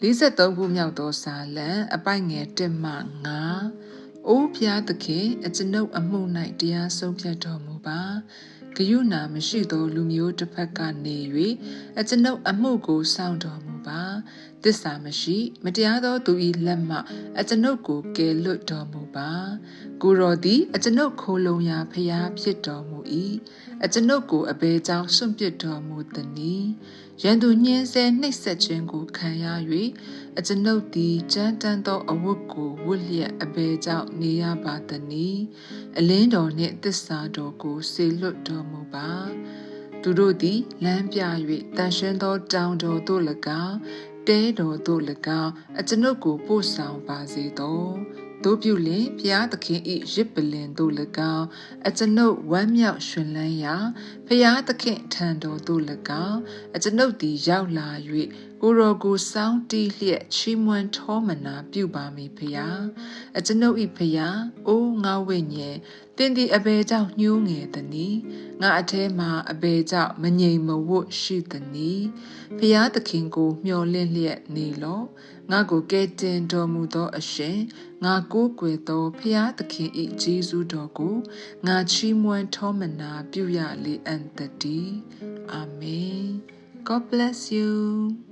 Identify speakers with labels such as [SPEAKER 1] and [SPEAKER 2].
[SPEAKER 1] 43ခုမြောက်သောစာလံအပိုက်ငယ်1မှ9အိုးဖျားသခင်အကျွန်ုပ်အမှု၌တရားဆုံးဖြတ်တော်မူပါဂယုဏမရှိသောလူမျိုးတစ်ဖက်ကနေ၍အကျွန်ုပ်အမှုကိုစောင့်တော်မူ ပါတစ္ဆာမရှိ မတရားသောသူ၏လက်မှအကျွန်ုပ်ကိုကယ်လွတ်တော်မူပါကိုတော်သည်အကျွန်ုပ်ခိုလုံရာဖျားဖြစ်တော်မူ၏အကျွန်ုပ်ကိုအဘယ်ကြောင့်စွန့်ပစ်တော်မူသနည်းရန်သူညှင်းဆဲနှိပ်စက်ခြင်းကိုခံရ၍အကျွန်ုပ်သည်ကြမ်းတမ်းသောအဝတ်ကိုဝတ်လျက်အဘယ်ကြောင့်နေရပါသနည်းအလင်းတော်နှင့်သစ္စာတော်ကိုစေလွတ်တော်မူပါ သူတို့သည်လမ်းပြ၍တန်ရှင်းသောတောင်တော်သို့၎င်းတဲတော်သို့၎င်းအကျွန်ုပ်ကိုပို့ဆောင်ပါစေသောတို့ပြုလင်ဘုရားသခင်ဤရစ်ပလင်တို့၎င်းအကျွန်ုပ်ဝမ်းမြောက်ရှင်လန်းရာဘုရားသခင်ထံတော်သို့၎င်းအကျွန်ုပ်သည်ရောက်လာ၍ကိုရောကိုစောင်းတီးလျက်ချီးမွမ်းထောမနာပြုပါမည်ဖျားအကျွန်ုပ်ဤဖျားအိုး ငါဝိညာဉ်တင်းဒီအဘယ်ကြောင့်ညှိုးငယ်သည်နီငါအแทမှာအဘယ်ကြောင့်မငြိမ်မဝတ်ရှိသည်နီဖျားသခင်ကိုမျှော်လင့်လျက်နေလောငါကိုကဲတင်တော်မူသောအရှင်ငါကိုးကွယ်သောဖျားသခင်ဤဂျေဇုတော်ကိုငါချီးမွမ်းထောမနာပြုရလေအံ့တည်းအာမင် God bless you